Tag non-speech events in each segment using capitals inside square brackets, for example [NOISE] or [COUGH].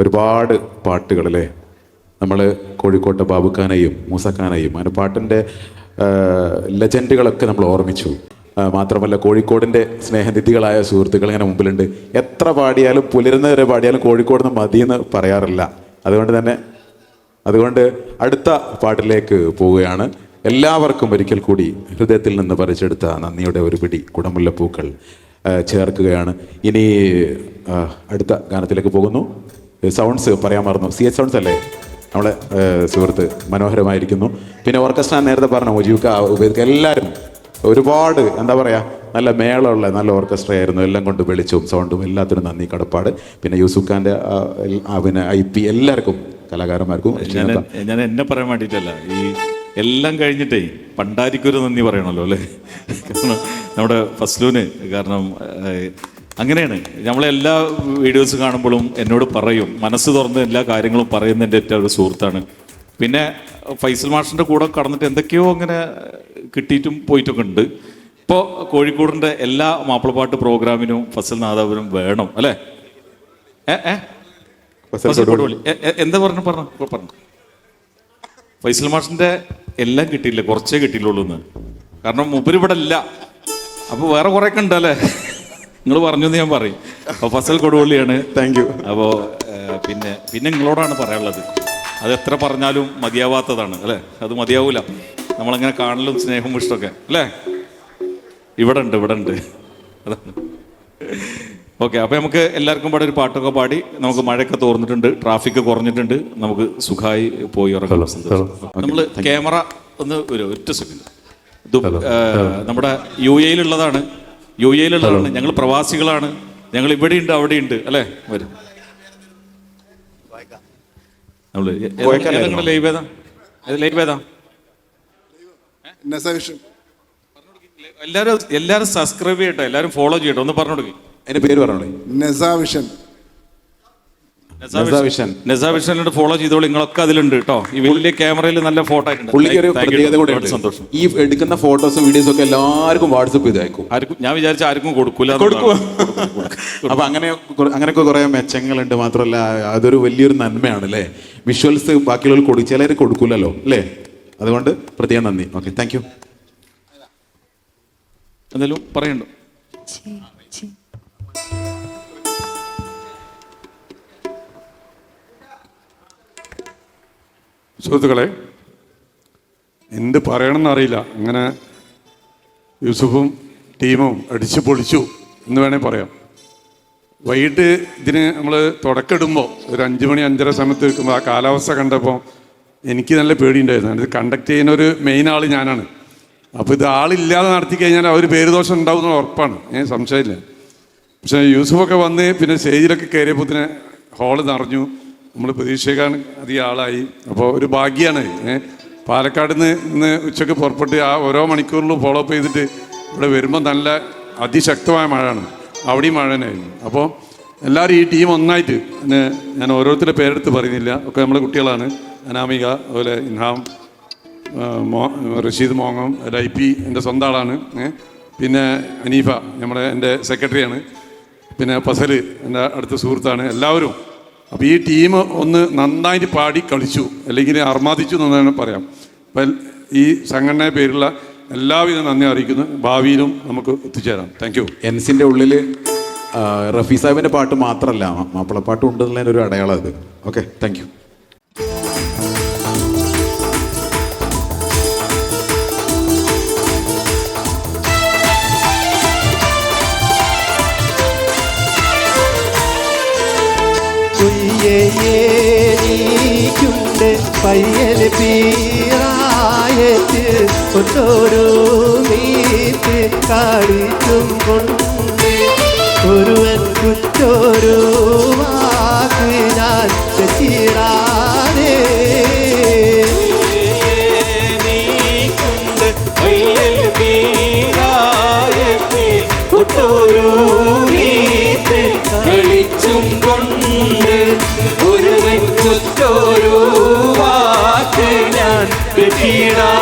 ഒരുപാട് പാട്ടുകൾ അല്ലേ നമ്മൾ കോഴിക്കോട്ടെ ബാബുഖാനെയും മൂസഖാനെയും അങ്ങനെ പാട്ടിന്റെ ലെജൻഡുകളൊക്കെ നമ്മൾ ഓർമ്മിച്ചു. മാത്രമല്ല കോഴിക്കോടിന്റെ സ്നേഹനിധികളായ സുഹൃത്തുക്കൾ ഇങ്ങനെ മുമ്പിലുണ്ട്. എത്ര പാടിയാലും പുലരുന്ന വരെ പാടിയാലും കോഴിക്കോട് നിന്ന് മതിയെന്ന് പറയാറില്ല. അതുകൊണ്ട് തന്നെ അതുകൊണ്ട് അടുത്ത പാട്ടിലേക്ക് പോവുകയാണ്. എല്ലാവർക്കും ഒരിക്കൽ കൂടി ഹൃദയത്തിൽ നിന്ന് പറിച്ചെടുത്ത നന്ദിയുടെ ഒരു പിടി കുടമുല്ലപ്പൂക്കൾ ചേർക്കുകയാണ്. ഇനി അടുത്ത ഗാനത്തിലേക്ക് പോകുന്നു. സൗണ്ട്സ് പറയാൻ മറന്നു. സി എച്ച് സൗണ്ട്സ് അല്ലേ? നമ്മുടെ സുഹൃത്ത് മനോഹരമായിരിക്കുന്നു. പിന്നെ ഓർക്കസ്ട്ര നേരത്തെ പറഞ്ഞു ഒജീവിക്ക ഉപയോഗിക്കുക എല്ലാവരും ഒരുപാട് എന്താ പറയുക നല്ല മേളമുള്ള നല്ല ഓർക്കസ്ട്ര ആയിരുന്നു. എല്ലാം കൊണ്ട് വെളിച്ചവും സൗണ്ടും എല്ലാത്തിനും നന്ദി കടപ്പാട്. പിന്നെ യൂസുഫ് ഖാന്റെ പിന്നെ ഐ പി എല്ലാവർക്കും കലാകാരന്മാർക്കും ഞാൻ എന്നെ പറയാൻ വേണ്ടിയിട്ടല്ല. ഈ എല്ലാം കഴിഞ്ഞിട്ടേ പണ്ടാരിക്കൊരു നന്ദി പറയണമല്ലോ അല്ലേ? [LAUGHS] കാരണം നമ്മുടെ ഫസ്ലൂന് കാരണം അങ്ങനെയാണ്. നമ്മളെല്ലാ വീഡിയോസ് കാണുമ്പോഴും എന്നോട് പറയും. മനസ്സ് തുറന്ന് എല്ലാ കാര്യങ്ങളും പറയുന്ന എന്റെ ഏറ്റവും ഒരു സുഹൃത്താണ്. പിന്നെ ഫൈസൽ മാഷിന്റെ കൂടെ കടന്നിട്ട് എന്തൊക്കെയോ അങ്ങനെ കിട്ടിയിട്ടും പോയിട്ടൊക്കെ ഉണ്ട്. ഇപ്പോൾ കോഴിക്കോടിന്റെ എല്ലാ മാപ്പിളപ്പാട്ട് പ്രോഗ്രാമിനും ഫസൽ നാദാപുരം വേണം അല്ലേ? ഏ ഏ? എന്താ പറഞ്ഞു? പറഞ്ഞു പറഞ്ഞു ഫൈസൽ മാഷിന്റെ എല്ലാം കിട്ടിയില്ല കുറച്ചേ കിട്ടിയില്ലുള്ളൂ എന്ന് കാരണം ഉപരിപടല്ല അപ്പോൾ വേറെ കുറേയൊക്കെ ഒക്കെ ഉണ്ടല്ലേ നിങ്ങൾ പറഞ്ഞു എന്ന് ഞാൻ പറയും. അപ്പോൾ ഫസൽ കൊടുവള്ളിയാണ്. താങ്ക് യു അപ്പോൾ പിന്നെ പിന്നെ നിങ്ങളോടാണ് പറയാനുള്ളത്. അത് എത്ര പറഞ്ഞാലും മതിയാവാത്തതാണ് അല്ലേ? അത് മതിയാവൂല. നമ്മളങ്ങനെ കാണലും സ്നേഹവും ഇഷ്ടമൊക്കെ അല്ലേ? ഇവിടെ ഉണ്ട് ഇവിടെ ഉണ്ട് അതാണ്. ഓക്കെ അപ്പോൾ നമുക്ക് എല്ലാവർക്കും പാടെ ഒരു പാട്ടൊക്കെ പാടി. നമുക്ക് മഴയൊക്കെ തോർന്നിട്ടുണ്ട് ട്രാഫിക് കുറഞ്ഞിട്ടുണ്ട്. നമുക്ക് സുഖമായി പോയി ഇറങ്ങാം നമ്മൾ ക്യാമറ ഒന്ന് ഒരു ഒറ്റ സെക്കൻഡ് നമ്മുടെ യു എയിലുള്ളതാണ്. യു എയിലുള്ളതാണ്. ഞങ്ങൾ പ്രവാസികളാണ്. ഞങ്ങൾ ഇവിടെ ഉണ്ട് അവിടെ ഉണ്ട് അല്ലേ? വരും. നമ്മൾ ഏതാ? ലൈവ് ഏതാ? ലൈവ് ഏതാ? എല്ലാരും എല്ലാരും സബ്സ്ക്രൈബ് ചെയ്യട്ടെ. എല്ലാരും ഫോളോ ചെയ്യട്ടെ. ഒന്ന് പറഞ്ഞു കൊടുക്കും അതിന്റെ പേര് പറഞ്ഞോളൂ. നസാവിഷൻ. നെസാവിഷനിലോട്ട് ഫോളോ ചെയ്തോളൂ. നിങ്ങളൊക്കെ അതിലുണ്ട് കേട്ടോ ഈ വലിയ ക്യാമറയിൽ നല്ല ഫോട്ടോ ആയിട്ടുണ്ട്. പുള്ളിക്ക് ഒരു Thank you. പ്രത്യേകത കൂടെ സന്തോഷം. ഈ എടുക്കുന്ന ഫോട്ടോസും വീഡിയോസും ഒക്കെ എല്ലാവർക്കും വാട്സപ്പ് ചെയ്ത് അയക്കും ആർക്കും ഞാൻ വിചാരിച്ച ആർക്കും കൊടുക്കൂല കൊടുക്കുക അപ്പൊ അങ്ങനെ അങ്ങനെയൊക്കെ കുറെ മെച്ചങ്ങളുണ്ട്. മാത്രമല്ല അതൊരു വലിയൊരു നന്മയാണ് അല്ലേ വിഷ്വൽസ് ബാക്കിയുള്ളവർ കൊടുക്കും ചിലർ കൊടുക്കൂലല്ലോ അല്ലേ? അതുകൊണ്ട് പ്രത്യേകം നന്ദി. ഓക്കെ താങ്ക് യു എന്തെങ്കിലും പറയണ്ടോ? സുഹൃത്തുക്കളെ എന്ത് പറയണമെന്ന് അറിയില്ല. അങ്ങനെ യൂസുഫും ടീമും അടിച്ചു പൊളിച്ചു എന്ന് വേണേൽ പറയാം. വൈകിട്ട് ഇതിന് നമ്മൾ തുടക്കമിടുമ്പോൾ ഒരു അഞ്ച് മണി അഞ്ചര സമയത്ത് നിൽക്കുമ്പോൾ ആ കാലാവസ്ഥ കണ്ടപ്പോൾ എനിക്ക് നല്ല പേടിയുണ്ടായിരുന്നു. ഇത് കണ്ടക്ട് ചെയ്യുന്ന ഒരു മെയിൻ ആൾ ഞാനാണ്. അപ്പോൾ ഇത് ആളില്ലാതെ നടത്തി കഴിഞ്ഞാൽ അവർ പേര് ദോഷം ഉണ്ടാവുന്ന ഉറപ്പാണ്. ഏ സംശയമില്ല. പക്ഷേ യൂസുഫൊക്കെ വന്ന് പിന്നെ സ്റ്റേജിലൊക്കെ കയറിയപ്പോൾ തന്നെ ഹാൾ നിറഞ്ഞു. നമ്മൾ പ്രതീക്ഷയ്ക്കാൻ അധികം ആളായി. അപ്പോൾ ഒരു ഭാഗ്യമാണ് പാലക്കാട് നിന്ന് ഇന്ന് ഉച്ചയ്ക്ക് പുറപ്പെട്ട് ആ ഓരോ മണിക്കൂറിലും ഫോളോ അപ്പ് ചെയ്തിട്ട് ഇവിടെ വരുമ്പോൾ നല്ല അതിശക്തമായ മഴയാണ്. അവിടെയും മഴ തന്നെയായിരുന്നു. അപ്പോൾ എല്ലാവരും ഈ ടീം ഒന്നായിട്ട് ഞാൻ ഓരോരുത്തരുടെ പേരെടുത്ത് പറയുന്നില്ല. ഒക്കെ നമ്മളെ കുട്ടികളാണ്. അനാമിക അതുപോലെ ഇൻഹാം മോ റഷീദ് മോങ്ങം ഐ പി എന്റെ സ്വന്തം ആളാണ്. പിന്നെ അനീഫ നമ്മുടെ എന്റെ സെക്രട്ടറിയാണ് പിന്നെ ഫസൽ എന്റെ അടുത്ത സുഹൃത്താണ്. എല്ലാവരും അപ്പോൾ ഈ ടീം ഒന്ന് നന്നായിട്ട് പാടി കളിച്ചു അല്ലെങ്കിൽ അർമാദിച്ചു എന്ന് തന്നെ പറയാം. അപ്പം ഈ സംഘടനയുടെ പേരുള്ള എല്ലാവിധ നന്ദി അറിയിക്കുന്നു. ഭാവിയിലും നമുക്ക് എത്തിച്ചേരാം. താങ്ക് യു എൻസിന്റെ ഉള്ളിൽ ആ, റഫി പാട്ട് മാത്രമല്ല മാപ്പിളപ്പാട്ടും ഉണ്ടെന്നുള്ളതിനൊരു അടയാളം അത്. ഓക്കെ താങ്ക് യു കുയ്യേനിക്കുണ്ട് പയ്യൽ പീറായത്ത് ഒട്ടോരു നീത്ത് കാണിച്ചും കൊണ്ട്. ഒരുവൻ കുറ്റോരു വാക്ക് ഞാൻ കൊണ്ട് ഒരുവൻ ഞാൻ കിട്ടിടാതെ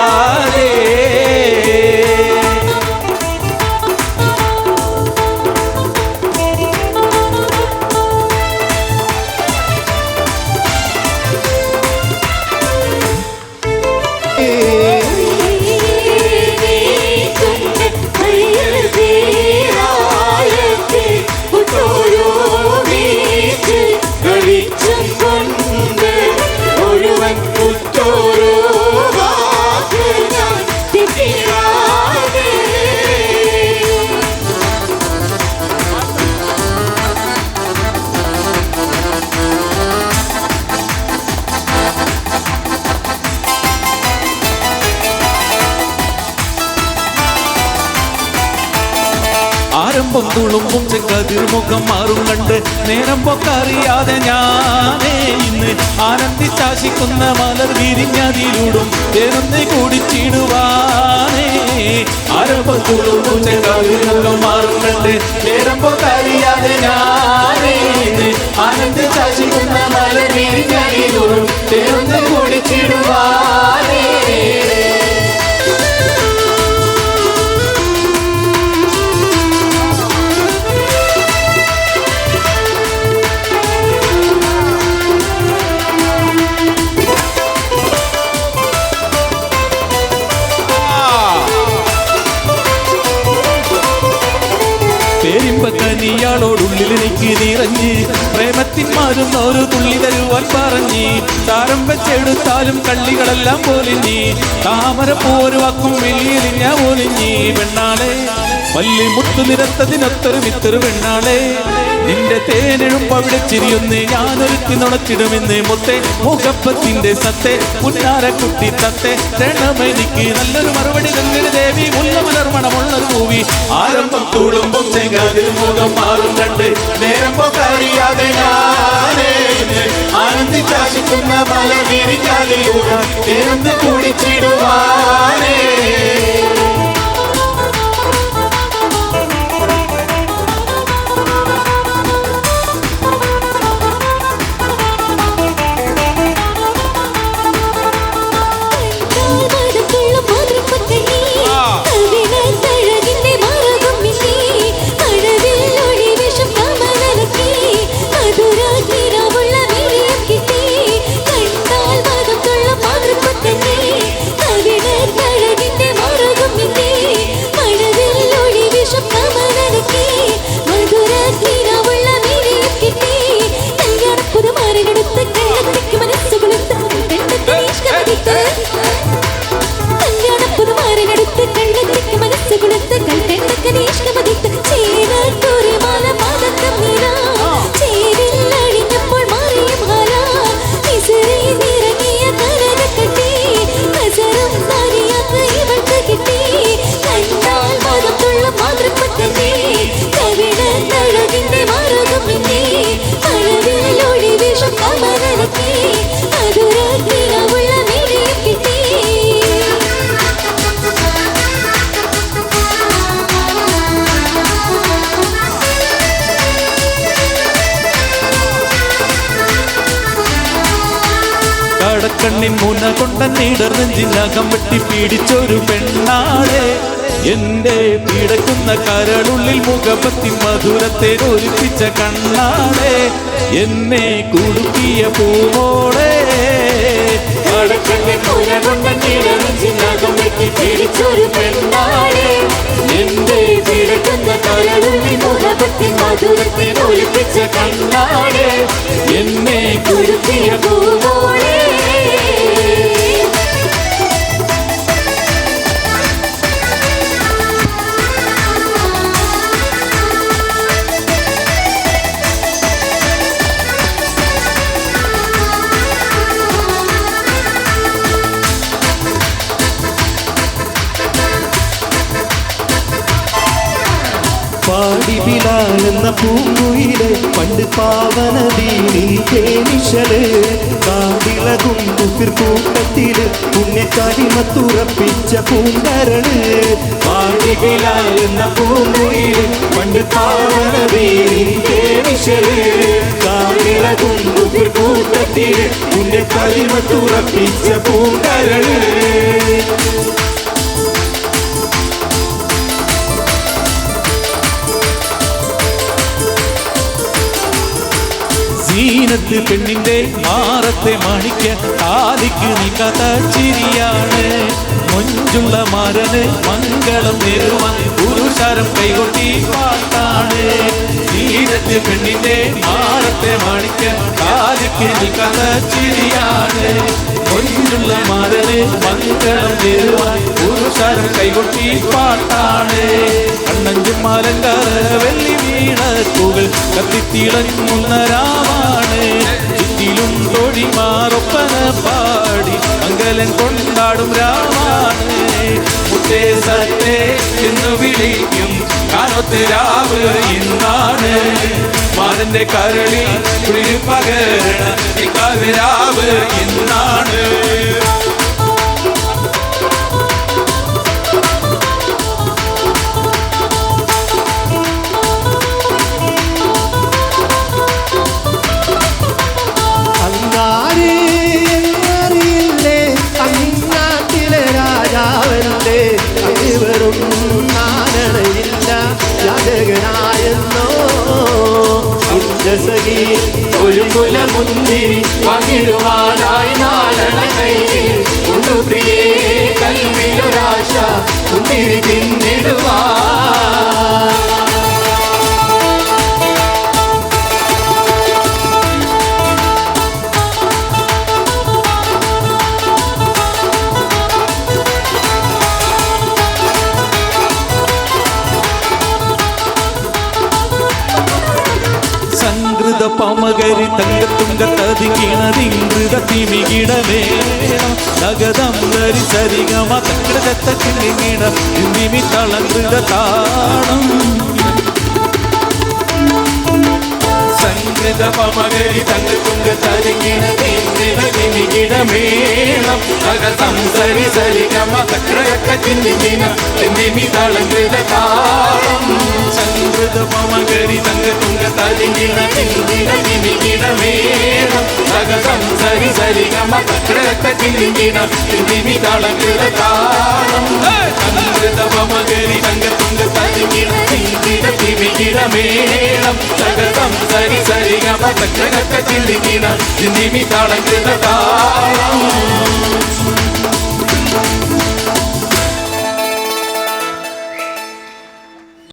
ആരംഭം തുളുമ്പും ചെക്കതിർമുഖം മാറും കണ്ട് നേരം പൊക്കറിയാതെ ഞാനേ ഇന്ന് ആനന്ദിച്ചാശിക്കുന്ന മലർ വിരിഞ്ഞതിലൂടും തേർന്ന് കുടിച്ചിടുവാനേ. ആരംഭം തുളുമ്പും ചെക്കതിർമുഖം മാറും കണ്ട് നേരം പൊക്കറിയാതെ ഞാനേ പേരിമ്പക്കനിയാളോടുള്ളിൽ എനിക്ക് നിറഞ്ഞ്. പ്രേമത്തിൻ മാറുന്ന ഒരു തുള്ളി തരുവാൻ പറഞ്ഞ്. താരം വെച്ചെടുത്താലും കള്ളികളെല്ലാം പോലിഞ്ഞ്. താമര പോരു വാക്കും വെള്ളിയിലിഞ്ഞ പോലിഞ്ഞി പെണ്ണാളെ വല്ലി മുത്തു നിരത്തതിനൊത്തൊരു മിത്തൊരു പെണ്ണാളെ. നിന്റെ തേനെഴും അവിടെ ചിരിയൊന്ന് ഒരുക്കി നുണച്ചിടുമെന്ന് മുത്തേ. മുഖപ്പത്തിന്റെ സത്തെ പുന്നാര കുട്ടി തത്തെ. ക്ഷണമെനിക്ക് നല്ലൊരു മറുപടി നല്ലൊരു ദേവി. മുല്ലമലർ മണമുള്ളൊരു മൂവി. ആരംഭം തുളുമ്പും മുഖം മാറും നേരം പോക്കറിയാതെ ആനന്ദിച്ചാശിക്കുന്ന വിരിഞ്ഞാലിലൂടെ തേർന്ന് കുടിച്ചിടുവാനേ. മുന കൊണ്ട നീടർ നെഞ്ചിനകം വെട്ടി പീഡിച്ചൊരു പെണ്ണാളെ. എന്റെ പീടക്കുന്ന കരളുള്ളിൽ മുഖപത്തി മധുരത്തെ ഒലിപ്പിച്ച കണ്ണാളെ. എന്നെ കുടുക്കിയ പൂവോടെ. എന്റെ പീടക്കുന്ന കരളുള്ളിൽ മുഖപത്തി മധുരത്തെ ഒലിപ്പിച്ച കണ്ണാളെ. എന്നെ കുടുക്കിയ പൂവോളെ പൂങ്കുയിലെ പണ്ട് പാവനദീനിൽ തേനിശൽ. കാടിളകും കുഫിർ കൂട്ടത്തിൽ പുണ്യക്കാരിമത്തുറപ്പിച്ച പൂങ്കരൾ പാടി ബിലാലെന്ന പൂങ്കുയിലെ പണ്ട് പാവനദീനിൽ തേനിശൽ. കാടിളകും കുഫിർ കൂട്ടത്തിൽ പുണ്യക്കാരിമത്തുറപ്പിച്ച പൂങ്കരൾ സീനത്ത് പെണ്ണിന്റെ മാറത്തെ മാണിക്ക താലിക്ക് നീക്കാത്ത ചിരിയാണ് മൊഞ്ചുള്ള മാരന് മംഗളം നേരുവാൻ പുരുഷാരം കൈകൊട്ടി പാട്ടാണ് സീനത്ത് പെണ്ണിന്റെ മാറത്തെ മാണിക്ക താലിക്ക് നീക്കാത്ത ചിരിയാണ് മൊഞ്ചുള്ള മാരന് മംഗളം നേരുവാൻ പുരുഷാരം കൈകൊട്ടി പാട്ടാണ്. കണ്ണഞ്ചും മാലങ്കാര വെള്ളി വീണ പൂകൾ കത്തിത്തിളങ്ങുന്ന രാമാണ് ചുറ്റിലും തൊഴിമാറൊപ്പന പാടി മംഗലൻ കൊണ്ടാടും രാമാണ് മുത്തേ സത്തേ എന്ന് വിളിക്കും കാലത്ത് രാവ് ഇന്നാണ്. മാനന്റെ കരളിൽ പകരണ രാവ് ഇന്നാണ്. ഉച്ചസഖി ഒരു കുലമുന്തിരി പങ്കിടുവാനായി നാരണ കയ്യിൽ ഉണ്ടു പ്രിയേ കൽവിലൊരാശ தங்க துங்க ததுங்கினது இன்றுத திமிகிடவே நகதம் சரி சரிகமா தங்கட தத்த திங்கிட திமி தளர்ந்துட மருத பமகரி தங்கு துங்கு தருங்கின தீங்கின திணிகின மேளம் அகசம் சரி சரி கம சக்கரக்க திணிகின திணிமி தளங்குத காலம் சங்கிருத பமகரி தங்கு துங்க தருங்கின திணிகின திணிகின மேளம் அகசம் சரி சரி கம சக்கரக்க திணிகின திணிமி தளங்குத காலம் சங்கிருத பமகரி தங்க துங்க தருங்கின திணிகின திணிகின மேளம் சகசம் சரி சரி சரிகம பச்சகத்தை சில்லிங்கினா நிமித்தாளங்குதா